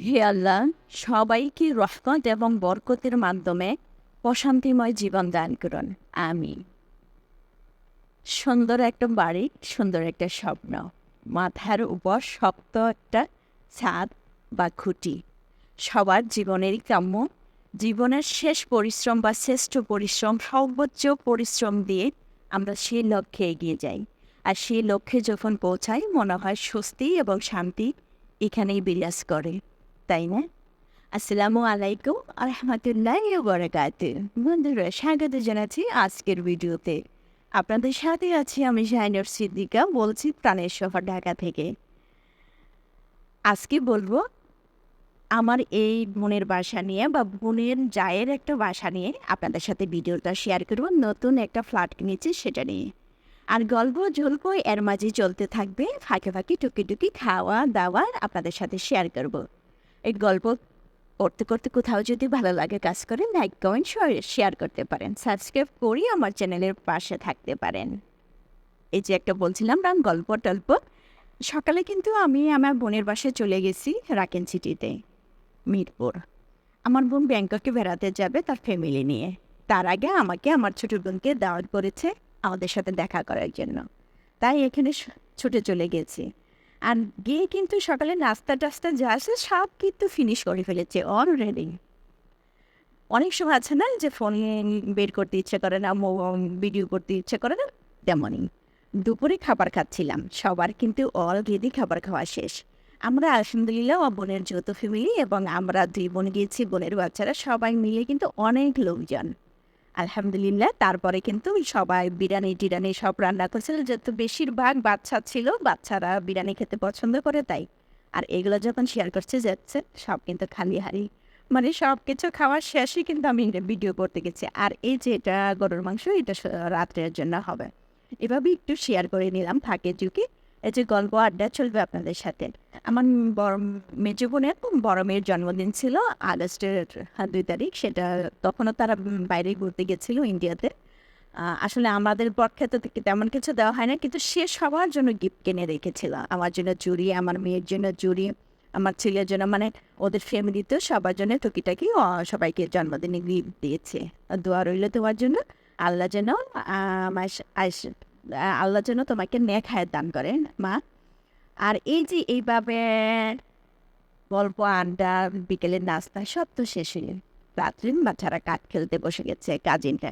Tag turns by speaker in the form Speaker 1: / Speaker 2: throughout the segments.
Speaker 1: হে আল্লাহ, সবাইকে রহমত এবং বরকতের মাধ্যমে প্রশান্তিময় জীবন দান করুন। আমি সুন্দর একটা বাড়ি, সুন্দর একটা স্বপ্ন। মাথার উপর শক্ত একটা ছাদ বা খুঁটি। সবার জীবনেরই কাম্য। জীবনের শেষ পরিশ্রম বা শ্রেষ্ঠ পরিশ্রম, সর্বোচ্চ পরিশ্রম দিয়ে আমরা সেই লক্ষ্যে এগিয়ে যাই। আর সেই লক্ষ্যে যখন পৌঁছাই, মনে হয় স্বস্তি এবং শান্তি এখানেই বিরাজ করে। তাই না আসসালামু আলাইকুম আরহামতুল্লাহ বরাকাত বন্ধুরা স্বাগত জানাচ্ছি আজকের ভিডিওতে আপনাদের সাথে আছি আমি শাহিনুর সিদ্দিকা, বলছি প্রাণের শহর ঢাকা থেকে। আজকে বলব, আমার এই বোনের বাসা নিয়ে বা বোনের জায়ের একটা বাসা নিয়ে আপনাদের সাথে ভিডিওটা শেয়ার করব, নতুন একটা ফ্ল্যাট কিনেছি সেটা নিয়ে। আর গল্প জল্প এর মাঝে চলতে থাকবে, ফাঁকে ফাঁকে টুকি টুকি খাওয়া দাওয়া আপনাদের সাথে শেয়ার করব। এই গল্প করতে করতে কোথাও যদি ভালো লাগে কাজ করে লাইক কমেন্ট শেয়ার করতে পারেন। সাবস্ক্রাইব করি আমার চ্যানেলের পাশে থাকতে পারেন। এই যে একটা বলছিলাম রাম গল্প টল্প, সকালে কিন্তু আমি আমার বোনের বাসায় চলে গেছি রাকেন সিটিতে, মিরপুর। আমার বোন ব্যাংককে বেড়াতে যাবে তার ফ্যামিলি নিয়ে। তার আগে আমাকে আমার ছোট বোনকে দাওয়াত করেছে আমাদের সাথে দেখা করার জন্য। তাই এখানে ছুটে চলে গেছি। আর গিয়ে কিন্তু সকালে নাস্তা টাস্তা যা আছে সব কিন্তু ফিনিশ করে ফেলেছে অলরেডি অনেক সময় আছে না যে ফোনে বের করতে ইচ্ছে করে না ভিডিও করতে ইচ্ছে করে না, তেমনই। দুপুরে খাবার খাচ্ছিলাম, সবার কিন্তু অলরেডি খাবার খাওয়া শেষ। আমরা আলহামদুলিল্লাহ বোনের যৌথ ফ্যামিলি এবং আমরা দুই বোন গিয়েছি, বোনের বাচ্চারা সবাই মিলে কিন্তু অনেক লোকজন। আলহামদুলিল্লাহ, তারপরে কিন্তু সবাই বিরিয়ানি টিরানি সব রান্না করছিল। যেহেতু বেশিরভাগ বাচ্চা ছিল, বাচ্চারা বিরিয়ানি খেতে পছন্দ করে তাই। আর এগুলো যখন শেয়ার করছে, যাচ্ছে, সব কিন্তু খালি হারি মানে সব কিছু খাওয়ার শেষে কিন্তু আমি ভিডিও করতে গেছি। আর এই যে এটা গরুর মাংস, এটা রাত্রের জন্য হবে। এভাবে একটু শেয়ার করে নিলাম ফাঁকে চুকি এই যে গল্প আড্ডা চলবে আপনাদের সাথে। আমার বড় মেজো বোনের বড় মেয়ের জন্মদিন ছিল আগস্টের হ্যাঁ, দুই তারিখ। সেটা তখনও তারা বাইরে ঘুরতে গেছিল ইন্ডিয়াতে। আসলে আমাদের পক্ষে থেকে তেমন কিছু দেওয়া হয় না কিন্তু সে সবার জন্য গিফট কিনে রেখেছিল। আমার জন্য চুড়ি আমার মেয়ের জন্য চুড়ি আমার ছেলের জন্য মানে ওদের ফ্যামিলিতে সবার জন্য টুকিটাকি সবাইকে জন্মদিনে গিফট দিয়েছে। দোয়া রইল তোমার জন্য। আল্লাহ যেন আল্লাহ যেন তোমাকে নেক হায়াত দান করেন মা। আর এই যে এইভাবে গল্প, আড্ডা, বিকেলের নাস্তা, সব তো শেষ হয়ে রাত্রে বাচ্চারা কাঠ খেলতে বসে গেছে কাজিনটা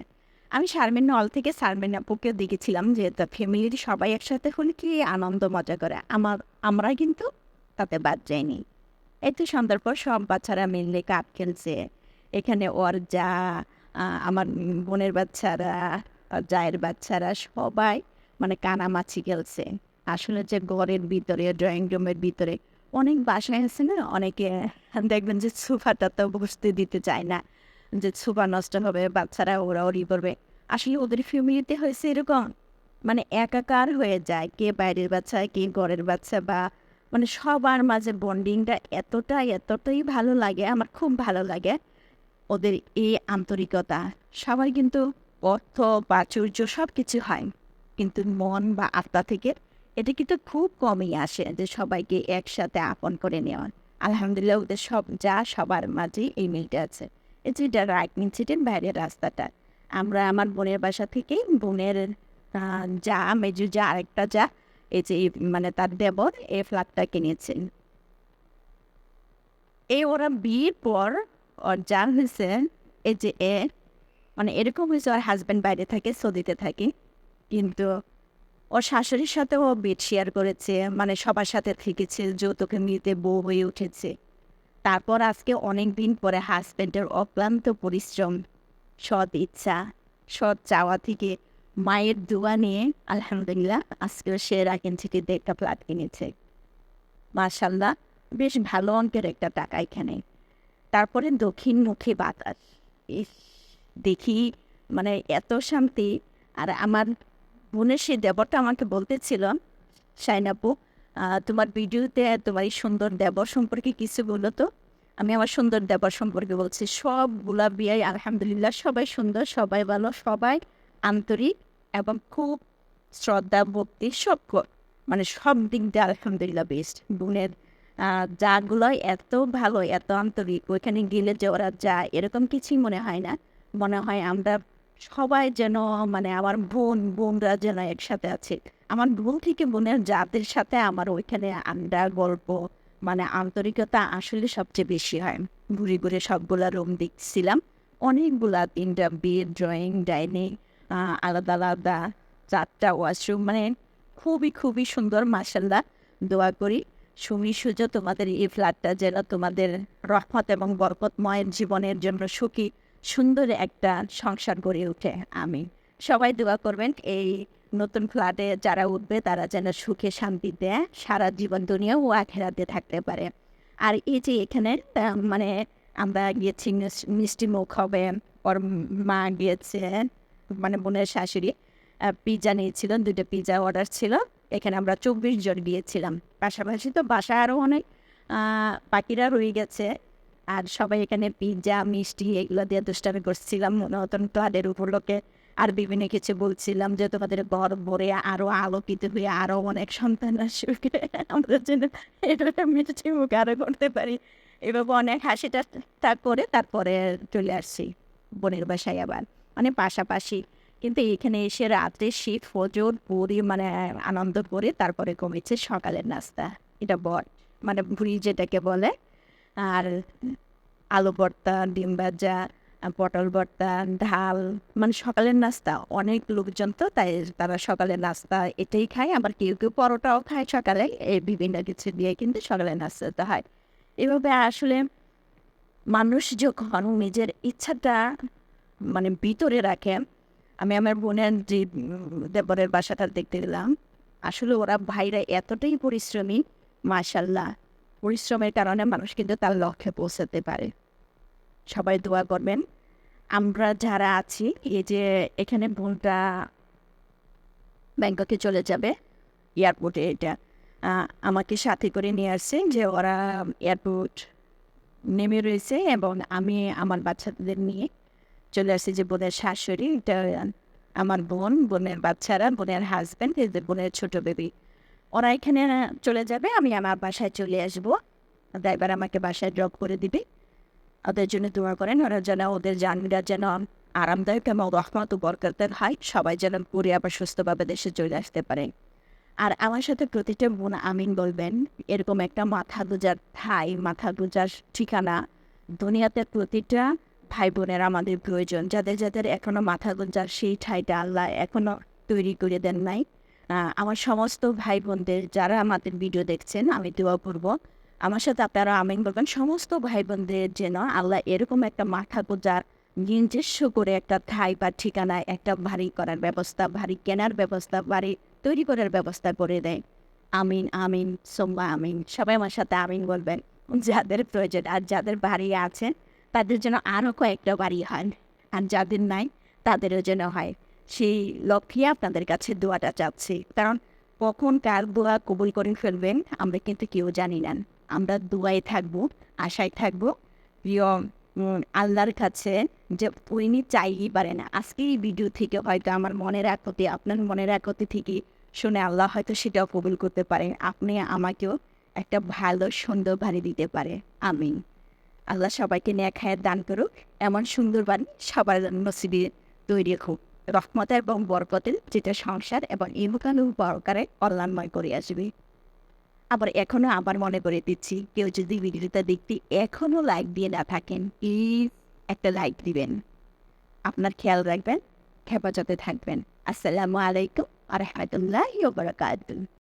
Speaker 1: আমি শারমিন নল থেকে শারমিন আপুকে দেখেছিলাম যে তার ফ্যামিলির সবাই একসাথে হলে কি আনন্দ, মজা করে। আমার, আমরা কিন্তু তাতে বাদ যাইনি। এই তো সন্ধ্যার পর সব বাচ্চারা মিলে কাঠ খেলছে। এখানে ওর যা আমার বোনের বাচ্চারা জায়ের বাচ্চারা সবাই মানে কানামাছি খেলছে। আসলে যে ঘরের ভিতরে ড্রয়িং রুমের ভিতরে অনেক বাসায় আছে না, অনেকে দেখবেন যে সোফাটা তো বসতে দিতে চায় না, যে সোফা নষ্ট হবে, বাচ্চারা ওরা ওরি করবে। আসলে ওদের ফ্যামিলিতে হয়েছে এরকম মানে একাকার হয়ে যায়, কে বাইরের বাচ্চা, কে ঘরের বাচ্চা বা মানে সবার মাঝে বন্ডিংটা এতটাই এতটাই ভালো লাগে, আমার খুব ভালো লাগে ওদের এই আন্তরিকতা। সবাই কিন্তু অর্থ, প্রাচুর্য সব কিছু হয়, কিন্তু মন বা আত্মা থেকে এটা কিন্তু খুব কমই আসে যে সবাইকে একসাথে আপন করে নেওয়া। আলহামদুলিল্লাহ, ওদের সব, যা সবার মাঝে এই মিলটা আছে। এটা রাইটমিন সিটের বাইরের রাস্তাটা। আমরা আমার বোনের বাসা থেকেই বোনের যা, মেজু যা, আরেকটা যা, এই যে মানে তার দেবর এই ফ্ল্যাটটা কিনেছেন। এই ওরা বিয়ের পর ওর যা হয়েছে এই যে এ মানে এরকম হয়েছে ওর হাজব্যান্ড বাইরে থাকে, সৌদিতে থাকে। কিন্তু ওর শাশুড়ির সাথে ও বেড শেয়ার করেছে মানে সবার সাথে থেকেছে, যৌতুকে মিলতে বউ হয়ে উঠেছে। তারপর আজকে অনেক দিন পরে হাজব্যান্ডের অক্লান্ত পরিশ্রম, সৎ ইচ্ছা, সৎ চাওয়া থেকে মায়ের দোয়া নিয়ে আলহামদুলিল্লাহ আজকে সে রাখেন থেকে একটা ফ্ল্যাট কিনেছে। মার্শাল্লাহ বেশ ভালো অঙ্কের একটা টাকা এখানে। তারপরে দক্ষিণমুখী বাতাস। ইস, দেখি মানে এত শান্তি, আর আমার বোনের সেই দেবরটা আমাকে বলতেছিল সাইনাপু তোমার ভিডিওতে তোমার এই সুন্দর দেবর সম্পর্কে কিছু বলো তো। আমি আমার সুন্দর দেবর সম্পর্কে বলছি। সবগুলা বিয়াই আলহামদুলিল্লাহ সবাই সুন্দর, সবাই ভালো, সবাই আন্তরিক এবং খুব শ্রদ্ধা, ভক্তি, সব মানে সব দিক দিয়ে আলহামদুলিল্লাহ বেস্ট বোনের। যাগুলো এত ভালো, এত আন্তরিক, ওইখানে গেলে যে ওরা যায়, এরকম কিছুই মনে হয় না। মনে হয় আমরা সবাই যেন মানে আমার বোন, বোনরা যেন একসাথে আছে। আমার বোন থেকে বোনের যাদের সাথে আমার ওইখানে আড্ডা, গল্প মানে আন্তরিকতা আসলে সবচেয়ে বেশি হয়। ঘুরে ঘুরে সবগুলা রুম দেখছিলাম। অনেকগুলা তিনটা বেড ড্রয়িং ডাইনিং আলাদা আলাদা, চারটা ওয়াশরুম মানে খুবই খুবই সুন্দর মাসাল্লাহ দোয়া করি, সুমি, সুজ, তোমাদের এই ফ্ল্যাটটা যেন তোমাদের রহমত এবং বরকতময়ের জীবনের জন্য সুখী সুন্দর একটা সংসার গড়ে ওঠে আমি। সবাই দোয়া করবেন এই নতুন ফ্ল্যাটে যারা উঠবে তারা যেন সুখে শান্তিতে সারা জীবন দুনিয়া ও আখেরাতে থাকতে পারে। আর এই যে এখানে মানে আমরা গিয়েছি মিষ্টি মুখ হবে, ওর মা গিয়েছে মানে বোনের শাশুড়ি পিৎজা নিয়েছিলেন দুটো পিৎজা অর্ডার ছিল। এখানে আমরা চব্বিশ জন গিয়েছিলাম। পাশাপাশি তো বাসায় আরও অনেক বাকিরা রয়ে গেছে। আর সবাই এখানে পিৎজা মিষ্টি এগুলো দিয়ে দুষ্টামি করছিলাম। মনে নতুন ক্লাদের উপলক্ষে আর বিভিন্ন কিছু বলছিলাম যে তোমাদের ঘর ভরে আরও আলোকিত হয়ে আরও অনেক সন্তান আসবে আমরা যেন এটা মিষ্টি মুখ আরও করতে পারি। এভাবে অনেক হাসিটা তা করে তারপরে চলে আসছি বোনের বাসায় আবার। মানে পাশাপাশি। কিন্তু এখানে এসে রাত্রে শীত ফজর পুরি মানে আনন্দ করে তারপরে কমেছে সকালের নাস্তা। এটা বট মানে ভুড়ি যেটাকে বলে আর আলু ভর্তা, ডিম ভাজা পটল ভর্তা ঢাল মানে সকালের নাস্তা। অনেক লোকজন তো, তাই তারা সকালের নাস্তা এটাই খায়। আবার কেউ কেউ পরোটাও খায় সকালে। এই বিভিন্ন কিছু দিয়ে কিন্তু সকালের নাস্তাটা হয়। এভাবে আসলে মানুষ যখন নিজের ইচ্ছাটা মানে ভিতরে রাখে, আমি আমার বোনের যে দেবরের বাসাটা দেখতে গেলাম, আসলে ওরা ভাইরা এতটাই পরিশ্রমী, মাশাল্লাহ। পরিশ্রমের কারণে মানুষ কিন্তু তার লক্ষ্যে পৌঁছাতে পারে। সবাই দোয়া করবেন। আমরা যারা আছি, এই যে এখানে বোনটা ব্যাংককে চলে যাবে, এয়ারপোর্টে এটা আমাকে সাথে করে নিয়ে আসছে যে ওরা এয়ারপোর্ট নেমে রয়েছে এবং আমি আমার বাচ্চাদের নিয়ে চলে আসছি যে বোনের শাশুড়ি, এটা আমার বোন, বোনের বাচ্চারা, বোনের হাজব্যান্ড এদের বোনের ছোট বেবি ওরা এখানে চলে যাবে, আমি আমার বাসায় চলে আসব। ড্রাইভার আমাকে বাসায় ড্রপ করে দিবে। ওদের জন্য দোয়া করেন, ওরা যেন ওদের জার্নিটা যেন আরামদায়ক এবং রহমত বরকতের হয়, সবাই যেন ঘুরে আবার সুস্থভাবে দেশে চলে আসতে পারে। আর আমার সাথে প্রতিটা বোন আমিন বলবেন, এরকম একটা মাথা গুজার ঠাই, মাথা গুজার ঠিকানা, দুনিয়াতে প্রতিটা ভাই বোনের আমাদের প্রয়োজন। যাদের যাদের এখনও মাথা গুজার সেই ঠাইটা আল্লাহ এখনও তৈরি করে দেন নাই। আমার সমস্ত ভাই বোনদের যারা আমাদের ভিডিও দেখছেন, আমি দোয়া করব। আমার সাথে আপনারা আমিন বলবেন, সমস্ত ভাই বোনদের যেন আল্লাহ এরকম একটা মাথা গোজার নিজস্ব করে একটা ঠাই বা ঠিকানায় একটা বাড়ি করার ব্যবস্থা, বাড়ি কেনার ব্যবস্থা, বাড়ি তৈরি করার ব্যবস্থা করে দেয়। আমিন আমিন সোম্বা আমিন। সবাই আমার সাথে আমিন বলবেন। যাদের প্রয়োজন, আর যাদের বাড়ি আছে, তাদের জন্য আরও কয়েকটা বাড়ি হয়, আর যাদের নাই, তাদেরও যেন হয়। সেই লক্ষ্যে আপনাদের কাছে দোয়াটা চাচ্ছি। কারণ কখন কার দোয়া কবুল করে ফেলবেন, আমরা কিন্তু কেউ জানি না। আমরা দোয়ায় থাকব, আশায় থাকব। প্রিয় আল্লাহর কাছে যে উনি চাইই পারে না। আজকে এই ভিডিও থেকে হয়তো আমার মনের একতি, আপনার মনের একতি থেকে শুনে আল্লাহ হয়তো সেটাও কবুল করতে পারেন। আপনি আমাকেও একটা ভালো, সুন্দর বাড়ি দিতে পারে। আমিন। আল্লাহ সবাইকে ন্যাক হায়াত দান করুক। এমন সুন্দর বাড়ি সবার নসিবে তৈরি হোক। রহমত এবং বরকতের যেটা সংসার এবং ইমুকানু বরকারে কল্যাণময় করে আসবে। আবার এখনও আবার মনে করে দিচ্ছি, কেউ যদি ভিডিওটা দেখতে এখনও লাইক দিয়ে না থাকেন প্লিজ একটা লাইক দিবেন। আপনার খেয়াল রাখবেন, হেফাজতে থাকবেন। আসসালামু আলাইকুম আর রহমতুল্লাহ বারাকাতুহ।